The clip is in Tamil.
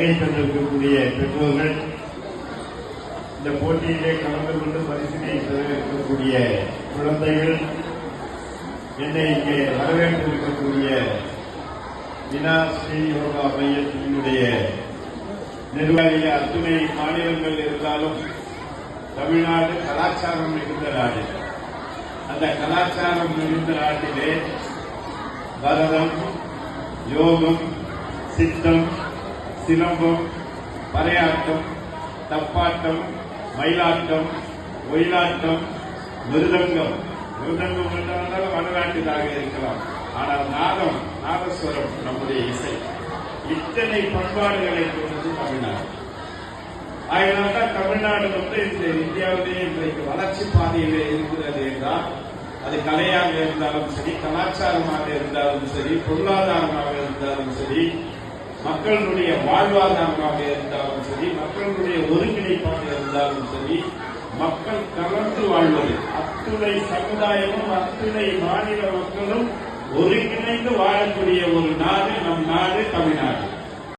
தந்திருக்கக்கூடிய பெற்றோர்கள் இந்த போட்டியிலே கலந்து கொண்டு பரிசினை பெறக்கூடிய குழந்தைகள் என்னை இங்கே வரவேற்றிருக்கக்கூடிய வினா ஸ்ரீ யோகா மையத்தினுடைய நிர்வாகிய அத்துணை மாநிலங்கள் இருந்தாலும் தமிழ்நாடு கலாச்சாரம் மிகுந்த நாடு. அந்த கலாச்சாரம் மிகுந்த நாட்டிலே பரதம் யோகம் சித்தம் சிலம்பம் பறையாட்டம் தப்பாட்டம் மயிலாட்டம் ஒயிலாட்டம் மிருதங்கம். மிருதங்கம் என்றால் வடநாட்டுதாக இருக்கலாம். ஆனால் நாதம் நாதஸ்வரம் நம்முடைய இசை. இத்தனை பண்பாடுகளை கொண்டது தமிழ்நாடு. அதனால்தான் தமிழ்நாடு வந்து இந்த இந்தியாவிலேயே இன்றைக்கு வளர்ச்சி பாதையிலே இருக்கிறது என்றால் அது கலையாக இருந்தாலும் சரி கலாச்சாரமாக இருந்தாலும் சரி பொருளாதாரமாக இருந்தாலும் சரி மக்களுடைய வாழ்வாதாரமாக இருந்தாலும் சரி மக்களுடைய ஒருங்கிணைப்பாக இருந்தாலும் சரி மக்கள் கலந்து வாழ்வது அத்துணை சமுதாயமும் அத்துணை மாநில மக்களும் ஒருங்கிணைந்து வாழக்கூடிய ஒரு நாடு நம் நாடு தமிழ்நாடு.